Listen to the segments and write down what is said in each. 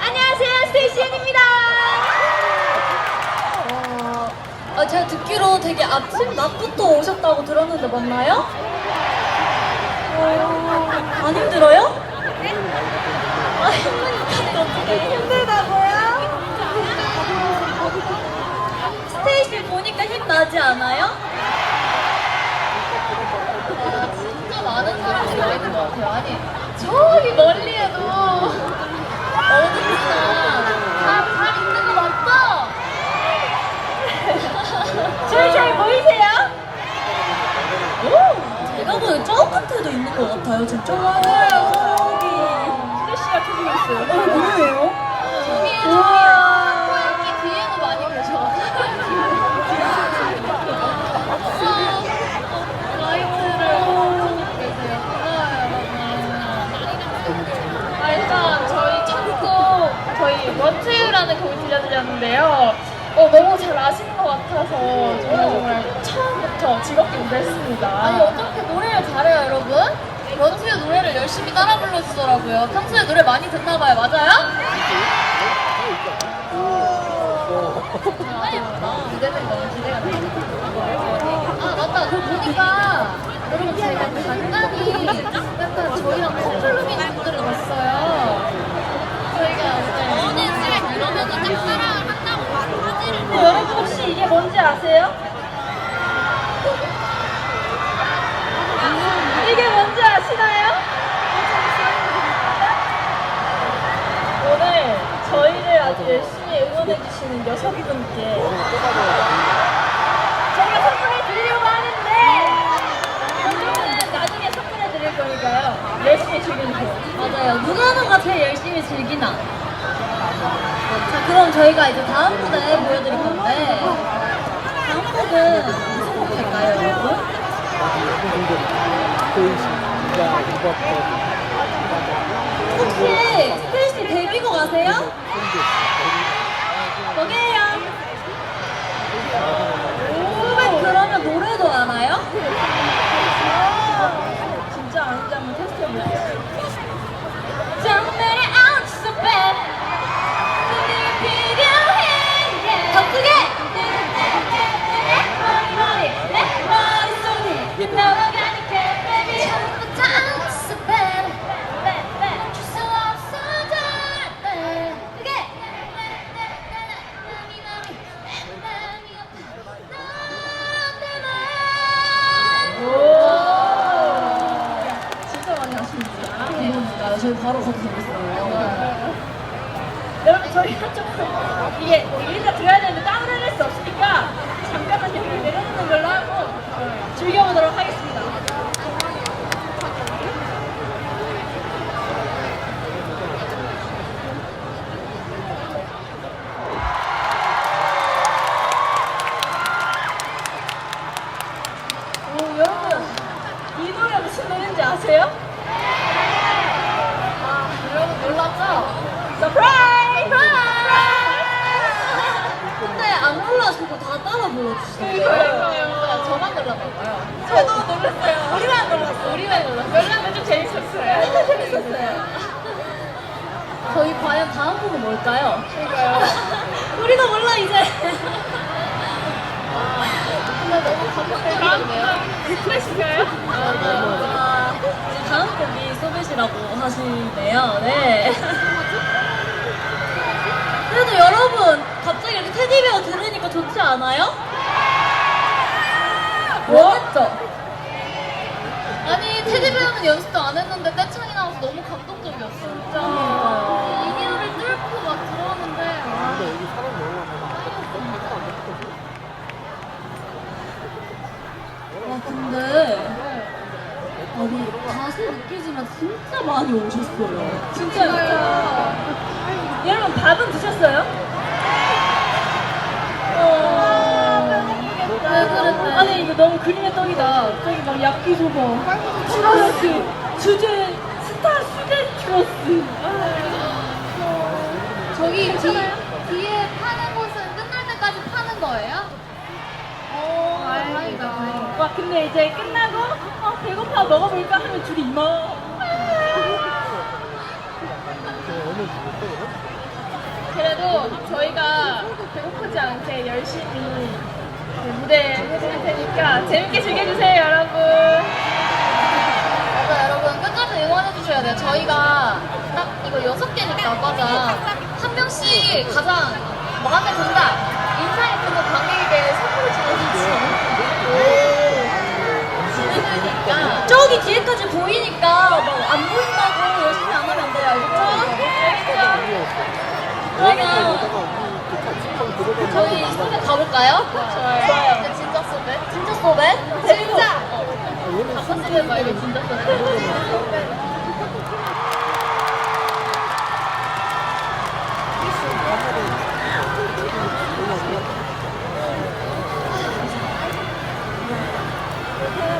안녕하세요, 스테이시은입니다. 어, 아, 제가 듣기로 되게 아침 낮부터 오셨다고 들었는데 맞나요? 어, 안 힘들어요? 아, 힘드니까 어떻게 힘들다고요? 스테이시 보니까 힘 나지 않아요? 진짜 많은 사람들이 와 있는 것 같아요. 아니, 저기 어딘지나 다, 다 있는 거 맞죠? 저희 잘 보이세요? 오, 제가 보는 저 끝에도 있는 것 같아요. 지금 저 맞아요. 저기 플래시가 켜지고 있어요. 어, 뭐예요? 저기에 코인기 뒤에도 많이 계셔. 라이트를 엄청 계세요. 아, 일단 저희 첫곡 저희 원투유 라는 곡을 들려드렸는데요. 어, 너무 잘 아시는 것 같아서 정말 정말 처음부터 즐겁게 무대했습니다. 아니 어떻게 노래를 잘해요 여러분? 원투의 노래를 열심히 따라 불러주더라고요 평소에 노래 많이 듣나봐요 맞아요? 아, 기대가 아 맞다 그거 보니까 여러분 제가 간간히 약간 저희랑 커플룩인 분들을 봤어요 근데 여러분 혹시 이게 뭔지 아세요? 이게 뭔지 아시나요? 오늘 저희를 아주 열심히 응원해주시는 여섯 분께 저희가 선물해 드리려고 하는데 그거는 나중에 선물해 드릴 거니까요 열심히 즐겨주세요 맞아요. 누가 누가 제일 열심히 즐기나. 자, 그럼 저희가 이제 다음 무대 보여드릴 건데, 다음 곡은 무슨 곡 할까요, 여러분? 혹시 스테이시 데뷔곡 아세요? 뭐게요? 후배 그러면 노래도 알아요? 진짜 아닌지 한번 테스트해볼게요 뭐했죠? 아니 테디베어는 연습도 안 했는데 떼창이 나와서 너무 감동적이었어요. 진짜. 이니어를 뚫고 막 들어왔는데 와. 와 근데 아니 다시 느끼지만 진짜 많이 오셨어요. 진짜요? 여러분 밥은 드셨어요? 아니 이거 너무 그림의 떡이다. 저기 막 약기 소보. 츄러스 주제 스타 수제 트러스. 아, 저기 뒤, 뒤에 파는 곳은 끝날 때까지 파는 거예요? 오, 다행이다. 와 근데 이제 끝나고 어, 배고파 먹어볼까 하면 줄이 이마. 아. 그래도 저희가 배고프지 않게 열심히 네, 무대 해드릴 테니까 재밌게 즐겨주세요, 여러분. 맞아 여러분 끝까지 응원해 주셔야 돼요. 저희가 딱 이거 여섯 개니까 과자 한 명씩 가장 마음에 든다 인상이 드는 관객에게 선물을 진행해주니까 저기 뒤에까지 보이니까 막 안 보인다고 열심히 안 하면 안 돼요. 알겠죠? 그러면 저희 소개 가볼까요? 좋아요. 이제 진짜 소배? 진짜 소배? 진짜! 바쁜 소배 말고 진짜 소배.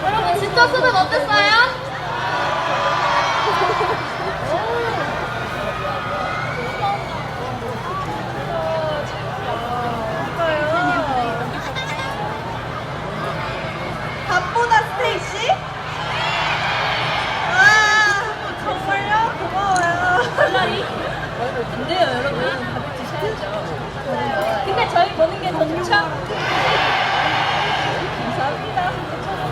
여러분 진짜 소배 어땠어요? 밥보다 스테이시? 와 정말요? 고마워요. 플라이? 안 돼요 여러분 밥을 드셔야죠 근데 저희 보는 게 더 좋죠? 감사합니다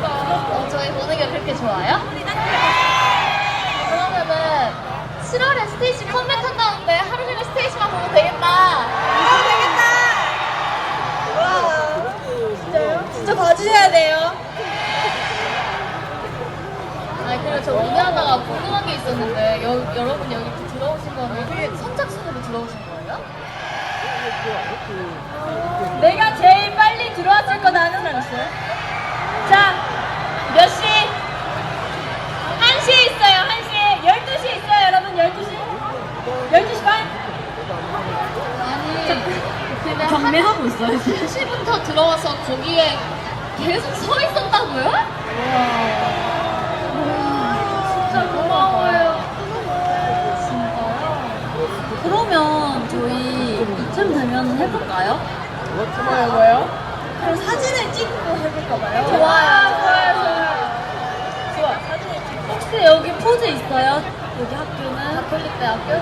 어, 저희 보는 게 그렇게 좋아요? 그러면은 7월에 스테이지 컴백한다는데 하루 종일 스테이지만 보면 되겠다 아 되겠다. 와 진짜요? 진짜 봐주셔야 돼요. 아니 그리고 저 오늘하다가 궁금한 게 있었는데 여, 여러분 여기 이렇게 들어오신 거는 선착순으로 들어오신 거예요? 내가 제일 빨리 들어왔을 거 나는 사람 있어요? 자, 몇 시? 1시에 있어요, 1시에. 12시에 있어요, 여러분, 12시. 12시 반? 아니, 경매하고 있어요, 1시부터 들어와서 거기에 계속 서 있었다고요? 진짜 고마워요. 진짜요? 그러면 저희 이쯤 되면 해볼까요? 뭐요, 뭐요? 그럼 사진을 찍고 해볼까봐요. 좋아요. 좋아요, 좋아요. 좋아, 사진을 찍고. 혹시 여기 있어요? 여기 학교는? 가톨릭 대학교?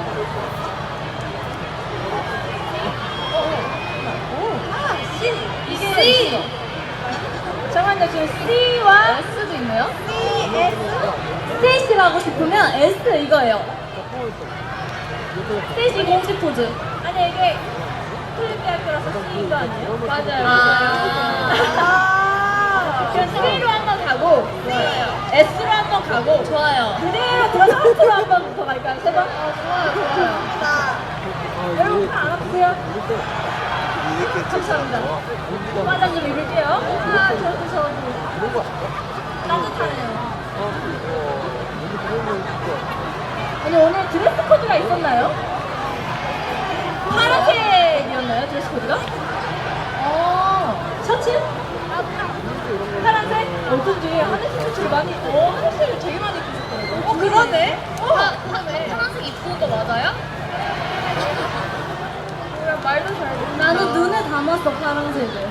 아 C 이게 C! 잠깐만요, 지금 C와 S도 있네요? C S 스테이시를 하고 싶으면 S 이거예요. 스테이시 공식 포즈. 아니 이게 클립 대학교라서 C가 아니에요? 맞아요. 아. 아 그럼 C로 한 번 가고 S로 한 번 가고 좋아요. 그대로 들어서 S로 한 번 더 갈까요? 세 번? 좋아요, 좋아요. 나 여러분 팔안 아프세요? 감사합니다. 과장님 입을게요. 아, 저도 저도. 따뜻하네요. 아니 오늘 드레스 코드가 있었나요? 파란색이었나요 드레스 코드가? 어. 셔츠? 파란색? 어쩐지 하늘색 셔츠를 많이 어 하늘색을 되게 많이 입고 있었더라고요. 어 그러네. 파, 파, 파란색 입고 온 거 맞아요? 그냥 말도 잘 듣는다. 나는 눈에 담았어, 파란색을.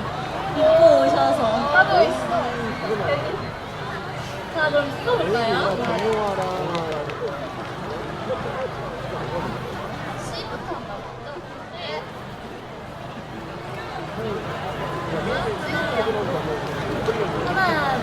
입고 오셔서. 나도 있어. 자, 그럼 써볼까요? C부터 한다고 했죠? 네. 하나, 둘, 셋, C. 가톨릭 네.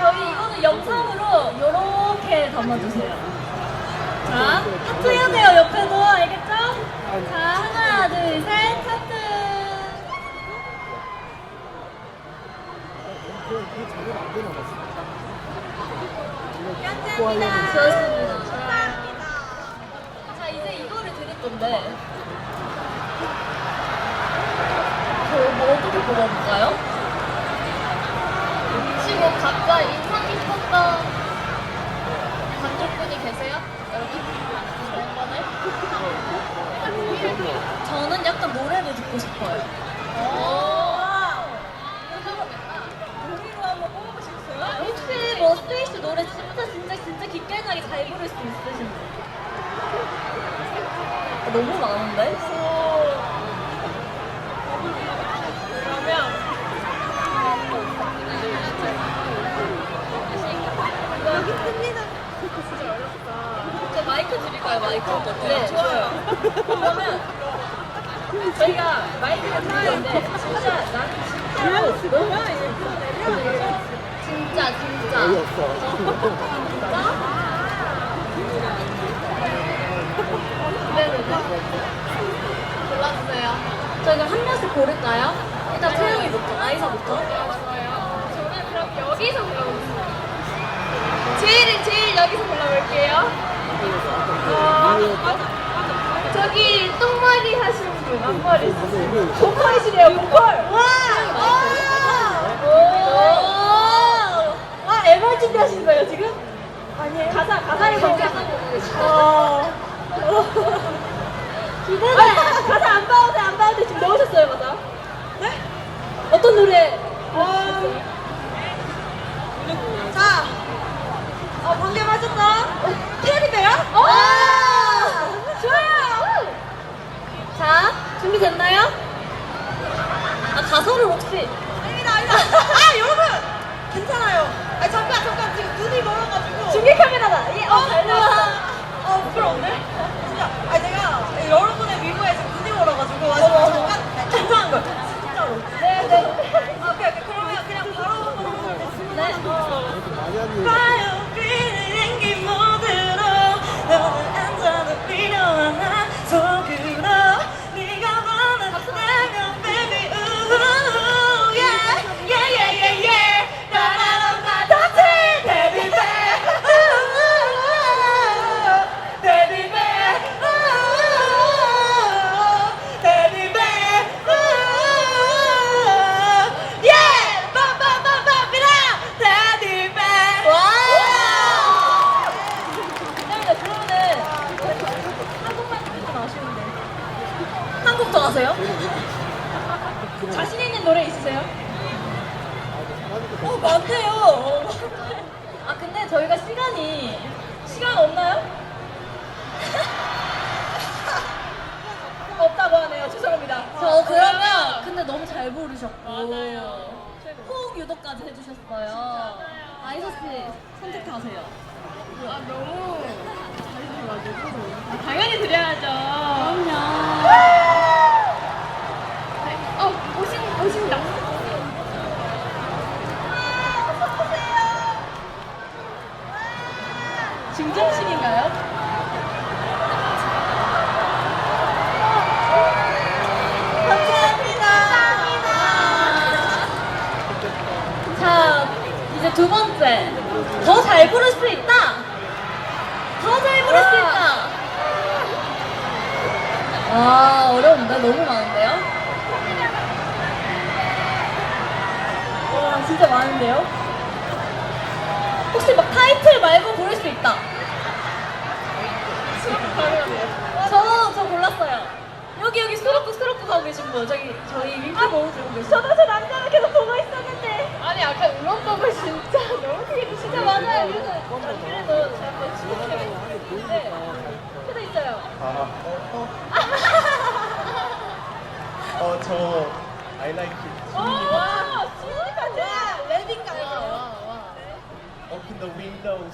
저희 이거는 영상으로 이렇게 담아주세요. 자, 하트 해야 돼요, 옆에도. 알겠죠? 자, 하나, 둘, 셋, 하트. 감사합니다. 감사합니다. 자, 이제 이거를 드릴 건데. 저뭐 어떻게 뽑아볼까요? 뭐 각자 인상 깊었던 관객분이 계세요? 여러분? 저번에? 저는 약간 노래를 듣고 싶어요. 뭐 너무 많은데? 그러면 여기 있습니다. 저 마이크 드릴까요 마이크? 네, 좋아요. 그러면 저희가 마이크를 틀었는데 진짜 나는 진짜로 너무 진짜 진짜. 네네네. 골라주세요. 저희가 한 명씩 고를까요? 일단 태영이부터, 아이사부터. 저는 그럼 여기서 골라보겠습니다. 제일 제일 여기서 골라볼게요. 어, 저기 똥머리 하신 분, 앞머리 쓰신 분. 보컬이시래요, 보컬. 와! 오! 아, 앨범 준비하신 거예요, 지금? 아니에요. 가사, 가사를 먼저 써보고 계시죠. 어. 기대돼. 가사 안 봐도 돼, 안 봐도 돼. 지금 넣으셨어요, 가사? 네? 어떤 노래? 어. 자. 어, 방금 하셨던 테디베어? 오! 좋아요! 자, 준비됐나요? 아, 가사를 혹시. 아닙니다, 아닙니다. 아, 여러분! 괜찮아요. 아, 잠깐, 잠깐. 지금 눈이 멀어가지고. 중계 카메라다. 예, 어, 잘 나왔어. 어, 부끄러운데?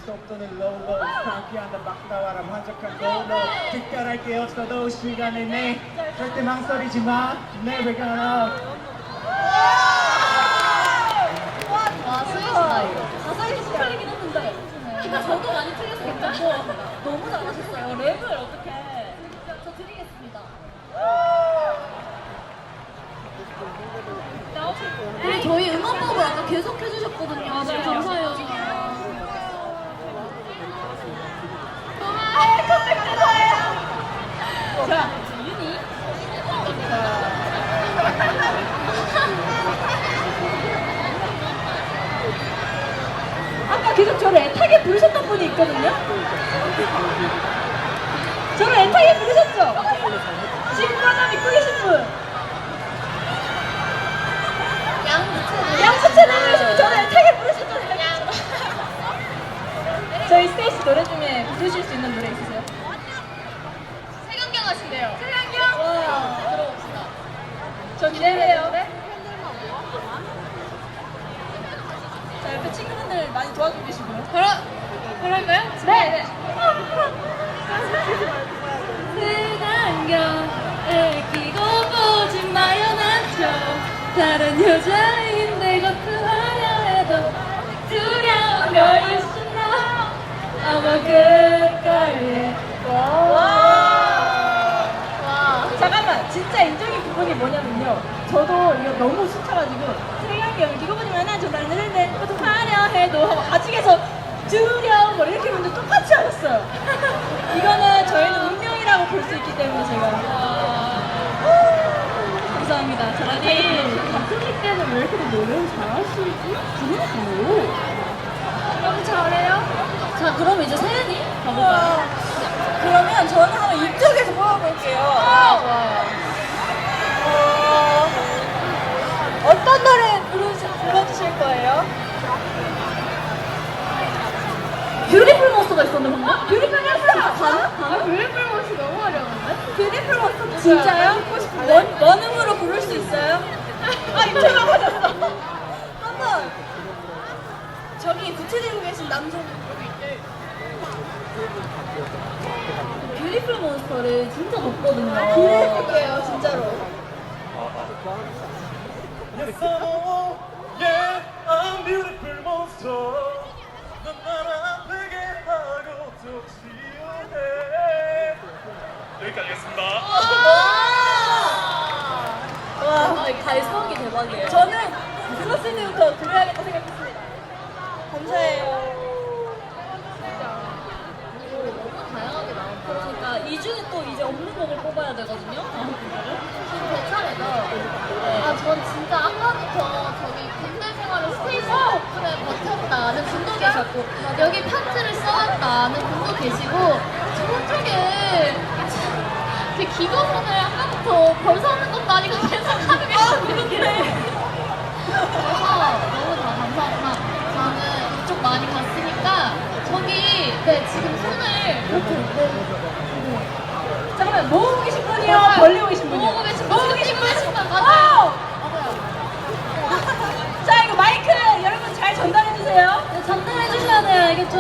속도는 low. 상쾌한 박다와라 만족한 goal 특별할게 없어도 시간을 내. 절대 망설이지 마. Never gonna. 와, 수고하셨다, 이거. 가사에 좀 틀리긴 했는데. 근데 저도 많이 틀려서 괜찮고. 너무 잘하셨어요. 랩을 어떻게. 저 드리겠습니다. 그리고 저희 음악 법을 아까 계속 해주셨거든요. 맞아요. 감사해요. 자 윤희. 아까 계속 저를 애타게 부르셨던 분이 있거든요. 저를 애타게 부르셨죠? 지금 가장 믿고 계신 분. 양수채 내려오시면 저를 애타게 부르셨잖아요. 저희 스테이시 노래 중에 부르실 수 있는 노래 있으세요? 세경경 하신대요. 세상이요? 와, 들어봅시다. 저 기대해요. 네? 자, 옆에 친구분들 많이 도와주고 계시고요. 그러, 그럴까요? 네, 네. 세상경을 끼고 보지 마요 난저 다른 여자인데 겉으하려 해도 두려운 걸 있으나 아마 그걸래 와 잠깐만 진짜 인적인 부분이 뭐냐면요 저도 이거 너무 스쳐가지고 끼고 보지 마요 난저 다른 여자인데 겉으하려 해도 하고 아직에서 두려운 걸 이렇게 먼저 똑같이 하셨어요 이거는 저희는 운명이라고 볼 수 있기 때문에 제가 감사합니다. 저라니 가끔씩 때는 왜 이렇게 노래를 잘하시지? 그러니까요. 너무 잘해요. 자 그럼 이제 세연이 가볼까요? 그러면 저는 한번 이쪽에서 뽑아볼게요. 어, 어떤 노래 부르시, 불러주실 거예요? 뷰티풀 monster가 있었는데 방금? 뷰티풀 monster가 가능? 아? 뷰티풀 모스 너무 어려운데? 뷰티풀 monster 진짜요? 원, 원음으로 부를 수 있어요? 아, 입체가 맞았어. 한번 저기 붙여들고 계신 남성 뷰티풀 monster를 진짜 높거든요. 기대해볼게요, 진짜로. Yes, oh, yeah, I'm beautiful monster. 여기까지 하겠습니다. 와, 아, 이 발성이 대박이에요. 저는 때부터 들어야겠다 생각했습니다. 감사해요. 다양하게 나온다. 그러니까 이 중에 또 이제 없는 곡을 뽑아야 되거든요. 지금 제 차례죠. 아, 전 진짜 아까부터 저기 군대 생활을 스테이지 덕분에 버텼다는 분도 계셨고, 여기 파트를 써왔다는 분도 계시고, 저쪽에 제 기도문을 아까부터 벌써 하는 것도 아니고 계속 하고 계셨는데. 그래서 너무 다 감사하구나. 저는 이쪽 많이 갔으니까, 저기, 네, 지금 손을 이렇게, 네. 잠깐만 모으고 계신 분이요? 벌리고 계신 분이요? 모으고 계신 분, 찍고 계신 분, 어! 맞아요. 자 이거 마이크 여러분 잘 전달해 주세요. 전달해 주셔야 돼요, 알겠죠?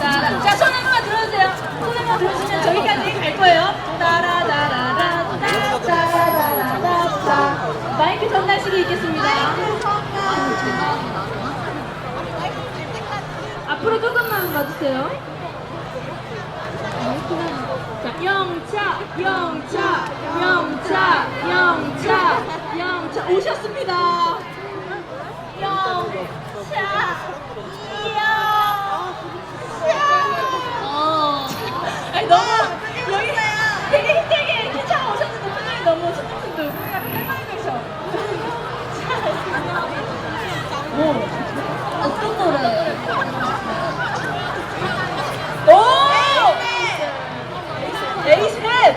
자, 자, 손 한 번만 들어주세요. 손 한 번 들어주시면 저기까지 갈 거예요. 따라라라라따따라라라따 마이크 전달식이 있겠습니다. 앞으로 가주세요. 자, 영차, 영차, 영차, 영차, 영차 오셨습니다. 영차, 어. 아니 너무 여기 되게 힘들게 기차 오셨는데 표정이 너무 순둥순둥. 오, 어떤 노래? 오! 에이스넷!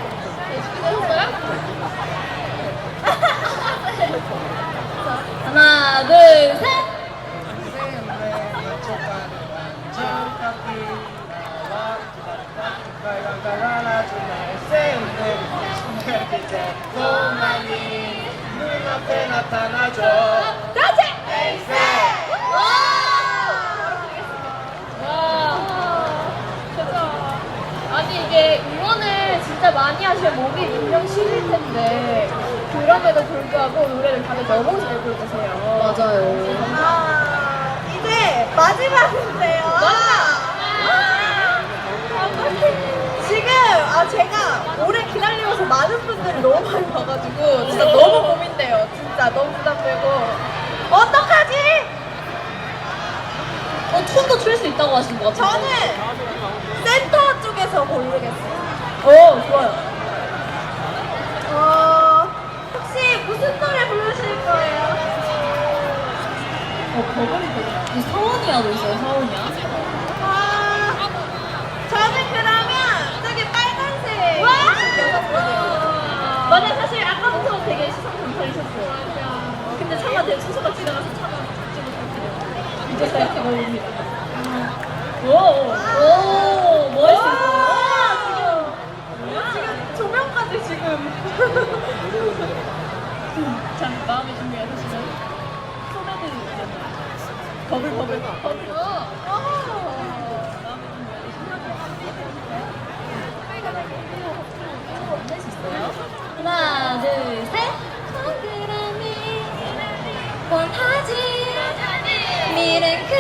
하나, 둘, 셋! 눈앞에 나타나줘 다시! 아니 이게 응원을 진짜 많이 하시면 몸이 분명 실릴 텐데 그럼에도 불구하고 노래를 다들 너무 잘 부르세요. 맞아요. 아, 이제 마지막인데요. 지금 아 제가 오래 기다리면서 많은 분들이 너무 많이 와가지고 진짜 너무 고민돼요. 진짜 너무 부담되고 어떡하지? 어, 톤도 출 수 있다고 하신 것 같아요. 저는 센터 쪽에서 고르겠어요. 오, 좋아요. 어, 혹시 무슨 노래 부르실 거예요? 되게 이 서원이야도 있어요, 서원이야. 아, 저는 그러면 저기 빨간색. 맞아, 사실 아까부터 되게 시선 강탈이셨어요. 근데 차가 내 수소가 지나가서 차가 찍고 이제 잘 찍어옵니다. 오, 오, 뭐할수 있어요? 지금 조명까지 지금. 자, 마음의 준비가 되시면 소매들 버블 버블 버블. 마음의 준비가 되시면 하나, 둘, 셋. 동그라미 원하지. 미래 그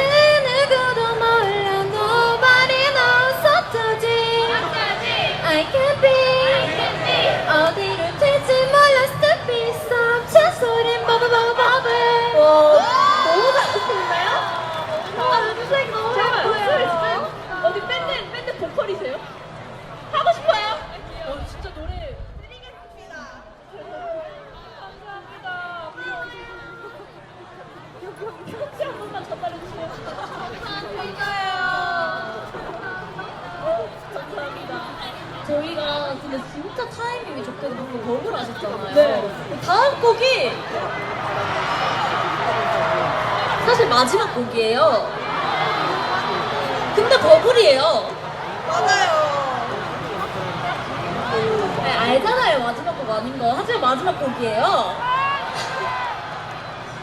보컬이세요? 하고 싶어요? 어 진짜 노래 드리겠습니다. 감사합니다. 여기 여기 편지 한 번만 전달해 주세요. 감사합니다. 저희가 근데 진짜 타이밍이 좋게 너무 버블 하셨잖아요 네. 다음 곡이 사실 마지막 곡이에요 근데 버블이에요. 네, 알잖아요 마지막 곡 아닌 거 하지만 마지막 곡이에요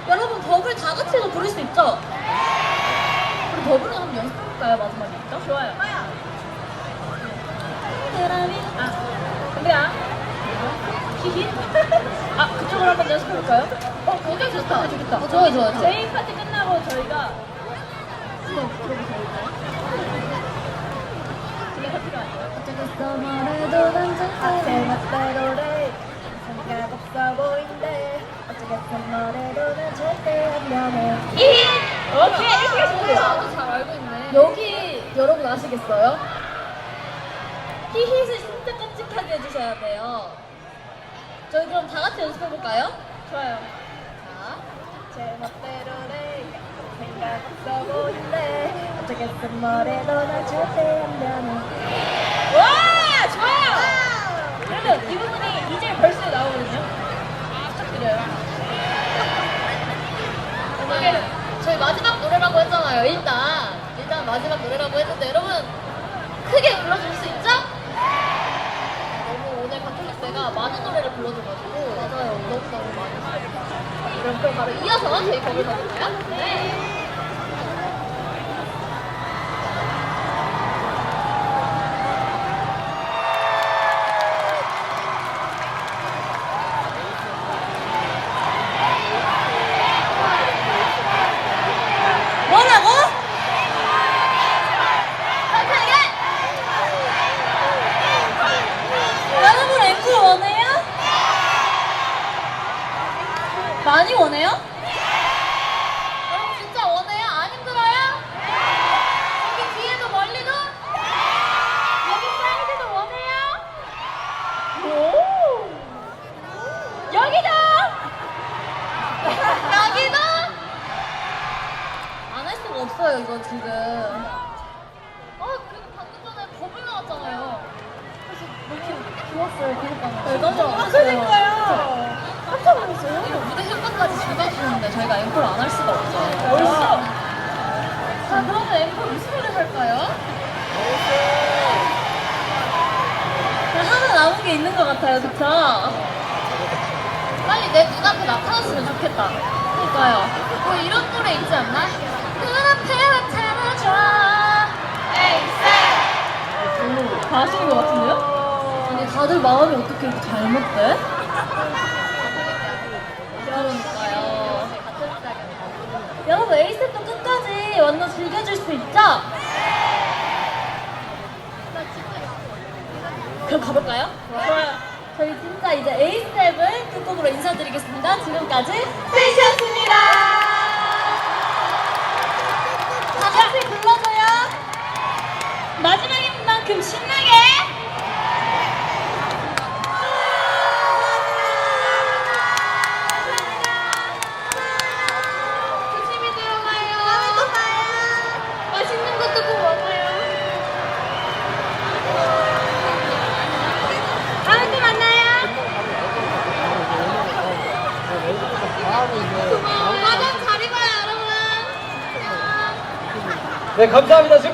여러분 버블 다 같이 해서 부를 수 있죠? 우리 버블을 한번 연습해볼까요 마지막이니까? 좋아요. 마야. 아. 히히. 아, 그쪽으로 한번 연습해볼까요? 어, 거기 좋다. 좋겠다. 어, 좋아요, 좋아요, 좋아요. 제이 파티 끝나고 저희가 한번 저희가. 제이 파티가 아니에요. 어쩌겠어 말해도 난 아, 제 안 변해. 오케이, 이렇게 하시면 돼요. 아주 잘 알고 있네 여기 여러분 아시겠어요? 히힛을 진짜 깜찍하게 해주셔야 돼요 저희 그럼 다 같이 연습해볼까요? 좋아요. 자 제 멋대로래. 생각 없어 보인대. 어쩌겠어 뭐래도 난 절대 안 변해. 와, 좋아요. 그러면 이 부분이 이제 벌써 나오거든요. 부탁드려요. 오늘 저희 마지막 노래라고 했잖아요 일단 일단 마지막 노래라고 했는데 여러분 크게 불러줄 수 있죠? 너무 오늘 가톨릭대가 많은 노래를 불러줘가지고 맞아요 너무 너무 많이 그럼 그럼 바로 이어서 저희 곡을 가볼까요? 네 뭐라고? 여러분 앵콜 원해요? 많이 원해요? 여러분 진짜 원해요? 안 힘들어요? 여기 뒤에도 멀리도? 여기 사이드도 원해요? 오! 여기도! 여기도! 안 할 수가 없어요, 이거 지금. 아, 그리고 방금 전에 버블 나왔잖아요. 그래서 너무 좋았어요, 기록방을. 네, 깜짝 놀랐어요. 그러니까요. 깜짝 놀랐어요. 이거 무대 효과까지 즐겨주는데 저희가 앵콜 안 할 수가 없어요. 벌써? 자, 그러면 앵콜 무슨 노래 할까요? 하나 남은 게 있는 것 같아요, 그쵸? 빨리 내 눈앞에 나타났으면 좋겠다. 그러니까요. 뭐 이런 노래 있지 않나? 다 하시는 것 같은데요? 아니, 다들 마음이 어떻게 이렇게 잘 맞대? 그러니까요. 여러분, 에이스도 끝까지 완전 즐겨줄 수 있죠? 그럼 가볼까요? 좋아요. 저희 진짜 이제 에이스텝을 끝곡으로 인사드리겠습니다. 지금까지 스테이 만큼 신나게. 조심히 들어가요. 맛있는 것도 꼭 먹어요. 다음에 또 만나요. 고마워요. 맞아, 잘 입어요 여러분 네, 감사합니다. 지금